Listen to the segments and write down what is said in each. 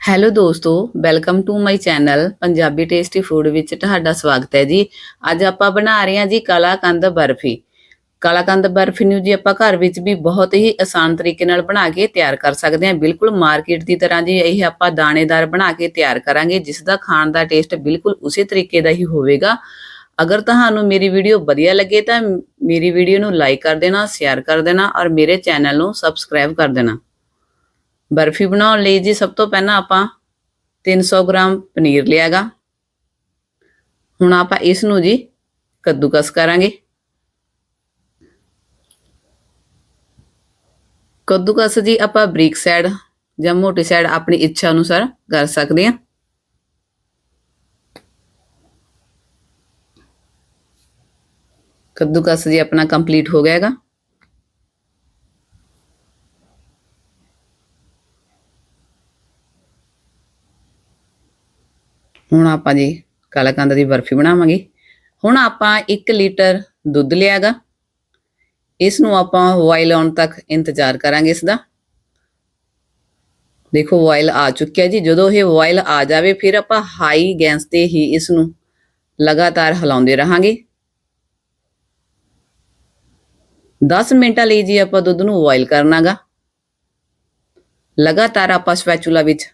Hello ਦੋਸਤੋ welcome to my channel Punjabi tasty food ਵਿੱਚ ਤੁਹਾਡਾ ਸਵਾਗਤ ਹੈ ਜੀ। ਅੱਜ ਆਪਾਂ ਬਣਾ ਰਹੇ ਹਾਂ ਜੀ ਕਲਾਕੰਦ ਬਰਫੀ। ਕਲਾਕੰਦ ਬਰਫੀ ਨੂੰ ਜੀ ਆਪਾਂ ਘਰ ਵਿੱਚ ਵੀ ਬਹੁਤ ਹੀ ਆਸਾਨ ਤਰੀਕੇ ਨਾਲ ਬਣਾ ਕੇ ਤਿਆਰ ਕਰ ਸਕਦੇ ਹਾਂ। ਬਿਲਕੁਲ ਮਾਰਕੀਟ ਦੀ ਤਰ੍ਹਾਂ ਜੀ ਇਹ ਆਪਾਂ ਦਾਣੇਦਾਰ ਬਣਾ ਕੇ ਤਿਆਰ ਕਰਾਂਗੇ, ਜਿਸ ਦਾ ਖਾਣ ਦਾ ਟੇਸਟ ਬਿਲਕੁਲ ਉਸੇ ਤਰੀਕੇ ਦਾ ਹੀ ਹੋਵੇਗਾ। ਅਗਰ ਤੁਹਾਨੂੰ ਮੇਰੀ ਵੀਡੀਓ ਵਧੀਆ ਲੱਗੇ ਤਾਂ ਮੇਰੀ ਵੀਡੀਓ ਨੂੰ ਲਾਈਕ ਕਰ ਦੇਣਾ ਸ਼ੇਅਰ ਕਰ ਦੇਣਾ ਔਰ ਮੇਰੇ ਚੈਨਲ ਨੂੰ ਸਬਸਕ੍ਰਾਈਬ ਕਰ ਦੇਣਾ। ਬਰਫੀ ਬਣਾਉਣ ਲਈ ਜੀ ਸਭ ਤੋਂ ਪਹਿਲਾਂ ਆਪਾਂ 300 ਗ੍ਰਾਮ ਪਨੀਰ ਲਿਆਗਾ। ਹੁਣ ਆਪਾਂ ਇਸ ਨੂੰ ਜੀ ਕੱਦੂਕਸ ਕਰਾਂਗੇ। ਕੱਦੂਕਸ ਜੀ ਆਪਾਂ ਬਰੀਕ ਸਾਈਡ ਜਾਂ ਮੋਟੀ ਸਾਈਡ ਆਪਣੀ ਇੱਛਾ ਅਨੁਸਾਰ ਕਰ ਸਕਦੇ ਹਾਂ। ਕੱਦੂਕਸ ਜੀ ਆਪਣਾ ਕੰਪਲੀਟ ਹੋ ਗਿਆ ਹੈਗਾ। ਹੁਣ ਆਪਾਂ ਜੀ ਕਲਾਕੰਦ ਦੀ ਬਰਫੀ ਬਣਾਵਾਂਗੇ। ਹੁਣ ਆਪਾਂ 1 ਲੀਟਰ ਦੁੱਧ ਲਿਆਗਾ। ਇਸ ਨੂੰ ਆਪਾਂ ਬੋਇਲ ਆਉਣ ਤੱਕ ਇੰਤਜ਼ਾਰ ਕਰਾਂਗੇ ਇਸ ਦਾ ਦੇਖੋ ਬੋਇਲ ਆ ਚੁੱਕਿਆ ਜੀ। ਜਦੋਂ ਇਹ ਬੋਇਲ ਆ ਜਾਵੇ, ਫਿਰ ਆਪਾਂ ਹਾਈ ਗੈਸ ਤੇ ਹੀ ਇਸ ਨੂੰ ਲਗਾਤਾਰ ਹਿਲਾਉਂਦੇ ਰਹਾਂਗੇ। 10 ਮਿੰਟਾਂ ਲਈ ਜੀ ਆਪਾਂ ਦੁੱਧ ਨੂੰ ਬੋਇਲ ਕਰਨਾਗਾ। ਲਗਾਤਾਰ ਆਪਾਂ ਸਪੈਚੂਲਾ ਵਿੱਚ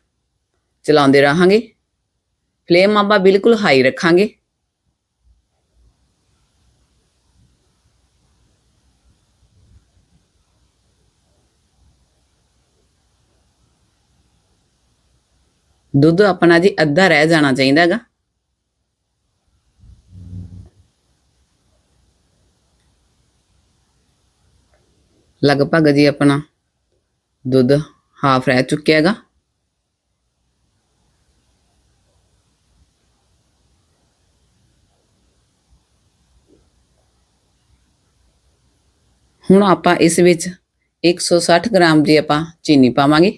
ਚਲਾਉਂਦੇ ਰਹਾਂਗੇ। ਫਲੇਮ ਆਪਾਂ ਬਿਲਕੁਲ ਹਾਈ ਰੱਖਾਂਗੇ। ਦੁੱਧ ਆਪਣਾ ਜੀ ਅੱਧਾ ਰਹਿ ਜਾਣਾ ਚਾਹੀਦਾ ਹੈਗਾ। ਲਗਭਗ ਜੀ ਆਪਣਾ ਦੁੱਧ ਹਾਫ ਰਹਿ ਚੁੱਕਿਆ ਹੈਗਾ। ਹੁਣ ਆਪਾਂ ਇਸ ਵਿੱਚ 160 ਗ੍ਰਾਮ ਦੀ ਆਪਾਂ ਚੀਨੀ ਪਾਵਾਂਗੇ।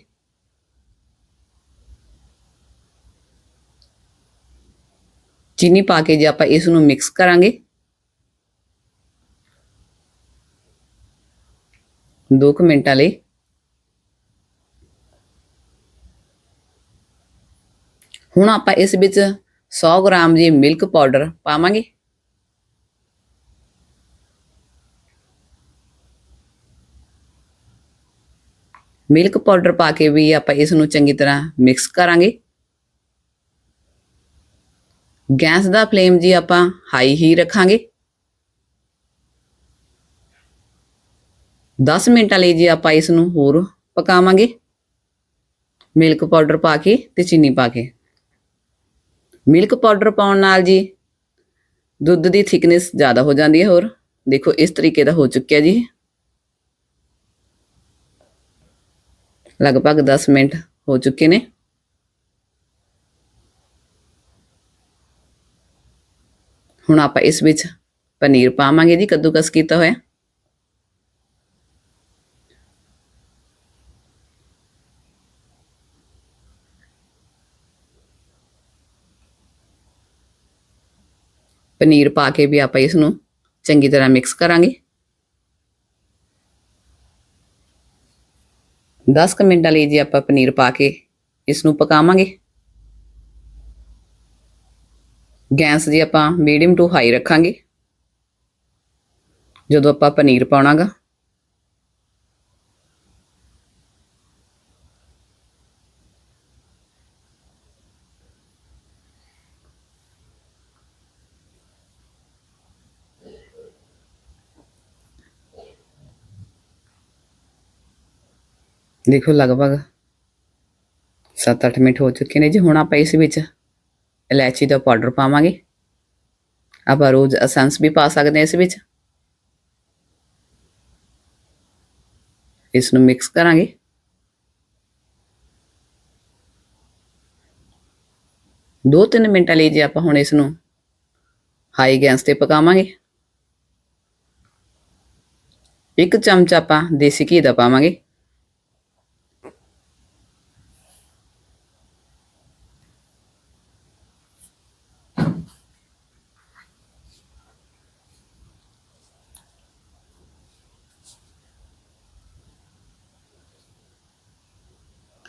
ਚੀਨੀ ਪਾ ਕੇ ਜੇ ਆਪਾਂ ਇਸ ਨੂੰ ਮਿਕਸ ਕਰਾਂਗੇ 2 ਮਿੰਟਾਂ ਲਈ। ਹੁਣ ਆਪਾਂ ਇਸ ਵਿੱਚ 100 ਗ੍ਰਾਮ ਦੀ ਮਿਲਕ ਪਾਊਡਰ ਪਾਵਾਂਗੇ। ਮਿਲਕ ਪਾਊਡਰ ਪਾ ਕੇ ਵੀ ਆਪਾਂ ਇਸ ਨੂੰ ਚੰਗੀ ਤਰ੍ਹਾਂ ਮਿਕਸ ਕਰਾਂਗੇ। ਗੈਸ ਦਾ ਫਲੇਮ ਜੀ ਆਪਾਂ ਹਾਈ ਹੀ ਰੱਖਾਂਗੇ। 10 ਮਿੰਟਾਂ ਲਈ ਜੀ ਆਪਾਂ ਇਸ ਨੂੰ ਹੋਰ ਪਕਾਵਾਂਗੇ। ਮਿਲਕ ਪਾਊਡਰ ਪਾ ਕੇ ਤੇ ਚੀਨੀ ਪਾ ਕੇ। ਮਿਲਕ ਪਾਊਡਰ ਪਾਉਣ ਨਾਲ ਜੀ ਦੁੱਧ ਦੀ ਥਿਕਨੈਸ ਜ਼ਿਆਦਾ ਹੋ ਜਾਂਦੀ ਹੈ ਹੋਰ। ਦੇਖੋ ਇਸ ਤਰੀਕੇ ਦਾ ਹੋ ਚੁੱਕਿਆ ਜੀ। ਲਗਭਗ 10 ਮਿੰਟ ਹੋ ਚੁੱਕੇ ਨੇ। ਹੁਣ ਆਪਾਂ ਇਸ ਵਿੱਚ ਪਨੀਰ ਪਾਵਾਂਗੇ ਜੀ, ਕੱਦੂਕਸ ਕੀਤਾ ਹੋਇਆ। ਪਨੀਰ ਪਾ ਕੇ ਵੀ ਆਪਾਂ ਇਸ ਨੂੰ ਚੰਗੀ ਤਰ੍ਹਾਂ ਮਿਕਸ ਕਰਾਂਗੇ। 10 ਕੁ ਮਿੰਟਾਂ ਲਈ ਜੀ ਆਪਾਂ ਪਨੀਰ ਪਾ ਕੇ ਇਸ ਨੂੰ ਪਕਾਵਾਂਗੇ। ਗੈਸ ਜੀ ਆਪਾਂ ਮੀਡੀਅਮ ਟੂ ਹਾਈ ਰੱਖਾਂਗੇ। ਜਦੋਂ ਆਪਾਂ ਪਨੀਰ ਪਾਉਣਾਗਾ। ਦੇਖੋ ਲਗਭਗ 7-8 ਮਿੰਟ ਹੋ ਚੁੱਕੇ ਨੇ ਜੀ, ਹੁਣ ਆਪਾਂ ਇਸ ਵਿੱਚ ਇਲਾਇਚੀ ਦਾ ਪਾਊਡਰ ਪਾਵਾਂਗੇ। ਆਪਾਂ ਰੋਜ਼ ਅਸੈਂਸ ਵੀ ਪਾ ਸਕਦੇ ਹਾਂ ਇਸ ਵਿੱਚ। ਇਸ ਨੂੰ ਮਿਕਸ ਕਰਾਂਗੇ। ਦੋ ਤਿੰਨ ਮਿੰਟਾਂ ਲਈ ਜੇ ਆਪਾਂ ਹੁਣ ਇਸ ਨੂੰ ਹਾਈ ਗੈਸ ਤੇ ਪਕਾਵਾਂਗੇ। ਇੱਕ ਚਮਚ ਆਪਾਂ ਦੇਸੀ ਘੀ ਦਾ ਪਾਵਾਂਗੇ।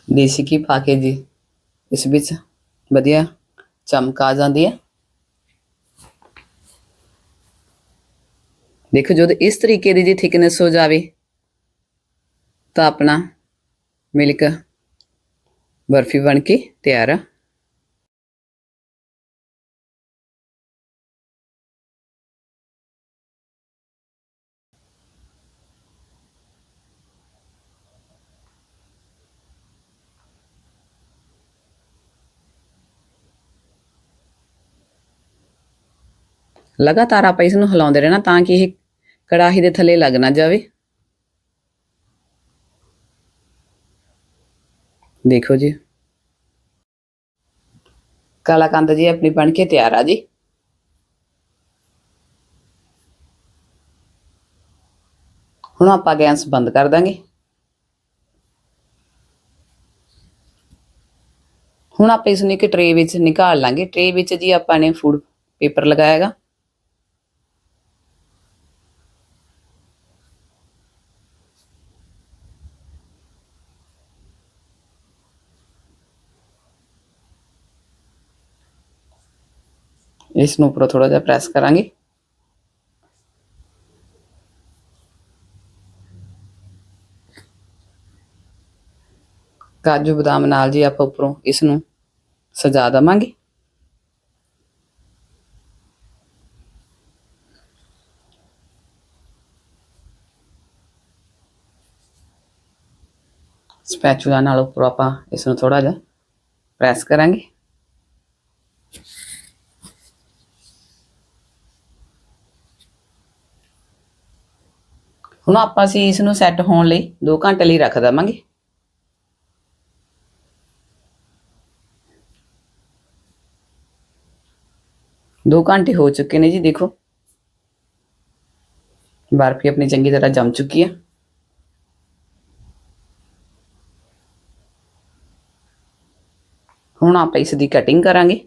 ਦੇਸੀ ਘੀ ਪਾ ਕੇ ਜੀ। ਇਸ ਵਿੱਚ ਵਧੀਆ ਚਮਕ ਆ ਜਾਂਦੀ ਹੈ। ਦੇਖੋ ਜਦੋਂ ਇਸ ਤਰੀਕੇ ਦੀ ਜੀ ਥਿਕਨੈਸ ਹੋ ਜਾਵੇ, ਤਾਂ ਆਪਣਾ ਮਿਲਕ ਬਰਫੀ ਬਣ ਕੇ ਤਿਆਰ ਆ। ਲਗਾਤਾਰ ਆਪਾਂ ਇਸ ਨੂੰ ਹਿਲਾਉਂਦੇ ਰਹਿਣਾ ਤਾਂ ਕਿ ਇਹ ਕੜਾਹੀ ਦੇ ਥੱਲੇ ਲੱਗ ਨਾ ਜਾਵੇ। ਦੇਖੋ ਜੀ। ਕਾਲਾ ਕੰਦ ਜੀ ਆਪਣੀ ਬਣ ਕੇ ਤਿਆਰ ਆ ਜੀ। ਹੁਣ ਆਪਾਂ ਗੈਸ ਬੰਦ ਕਰ ਦਾਂਗੇ। ਹੁਣ ਆਪਾਂ ਇਸ ਨੂੰ ਇੱਕ ਟਰੇ ਵਿੱਚ ਨਿਕਾਲ ਲਾਂਗੇ। ਟਰੇ ਵਿੱਚ ਜੀ ਆਪਾਂ ਨੇ ਫੂਡ ਪੇਪਰ ਲਗਾਇਆਗਾ ਇਸ ਨੂੰ ਉੱਪਰੋਂ ਥੋੜਾ ਜਿਹਾ ਪ੍ਰੈਸ ਕਰਾਂਗੇ। ਕਾਜੂ ਬਦਾਮ ਨਾਲ ਜੀ ਆਪਾਂ ਉੱਪਰੋਂ ਇਸ ਨੂੰ ਸਜਾ ਦਵਾਂਗੇ। ਸਪੈਚੂਲਾ ਨਾਲ ਉੱਪਰ ਆਪਾਂ ਇਸ ਨੂੰ ਥੋੜਾ ਜਿਹਾ ਪ੍ਰੈਸ ਕਰਾਂਗੇ। ਹੁਣ ਆਪਾਂ ਅਸੀਂ ਇਸ ਨੂੰ ਸੈੱਟ ਹੋਣ ਲਈ 2 ਘੰਟੇ ਲਈ ਰੱਖ ਦਵਾਂਗੇ। ਦੋ ਘੰਟੇ ਹੋ ਚੁੱਕੇ ਨੇ ਜੀ, ਦੇਖੋ। ਬਰਫੀ ਆਪਣੀ ਚੰਗੀ ਤਰ੍ਹਾਂ ਜੰਮ ਚੁੱਕੀ ਹੈ ਹੁਣ ਆਪਾਂ ਇਸ ਦੀ ਕਟਿੰਗ ਕਰਾਂਗੇ।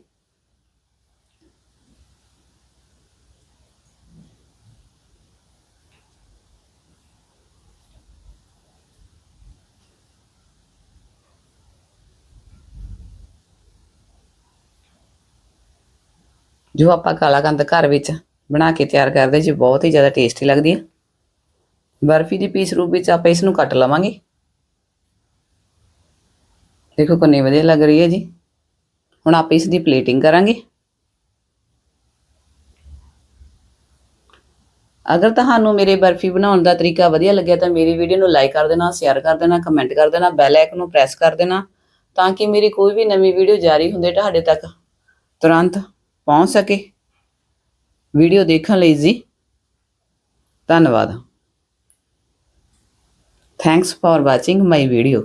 ਜੋ ਆਪਾਂ ਕਾਲਾ ਕੰਦ ਘਰ ਵਿੱਚ ਬਣਾ ਕੇ ਤਿਆਰ ਕਰਦੇ, ਜੀ ਬਹੁਤ ਹੀ ਜ਼ਿਆਦਾ ਟੇਸਟੀ ਲੱਗਦੀ ਹੈ ਬਰਫੀ ਦੀ ਪੀਸ ਰੂਪ ਵਿੱਚ ਆਪਾਂ ਇਸ ਨੂੰ ਕੱਟ ਲਵਾਂਗੇ। ਦੇਖੋ ਕਿੰਨੀ ਵਧੀਆ ਲੱਗ ਰਹੀ ਹੈ ਜੀ। ਹੁਣ ਆਪਾਂ ਇਸ ਦੀ ਪਲੇਟਿੰਗ ਕਰਾਂਗੇ। ਅਗਰ ਤੁਹਾਨੂੰ ਮੇਰੇ ਬਰਫੀ ਬਣਾਉਣ ਦਾ ਤਰੀਕਾ ਵਧੀਆ ਲੱਗਿਆ, ਤਾਂ ਮੇਰੀ ਵੀਡੀਓ ਨੂੰ ਲਾਈਕ ਕਰ ਦੇਣਾ ਸ਼ੇਅਰ ਕਰ ਦੇਣਾ ਕਮੈਂਟ ਕਰ ਦੇਣਾ ਬੈਲ ਆਈਕਨ ਨੂੰ ਪ੍ਰੈਸ ਕਰ ਦੇਣਾ, ਤਾਂ ਕਿ ਮੇਰੀ ਕੋਈ ਵੀ ਨਵੀਂ ਵੀਡੀਓ ਜਾਰੀ ਹੁੰਦੇ ਤੁਹਾਡੇ ਤੱਕ ਤੁਰੰਤ ਪਹੁੰਚ ਸਕੇ। ਵੀਡੀਓ ਦੇਖਣ ਲਈ ਜੀ। ਧੰਨਵਾਦ। Thanks for watching my video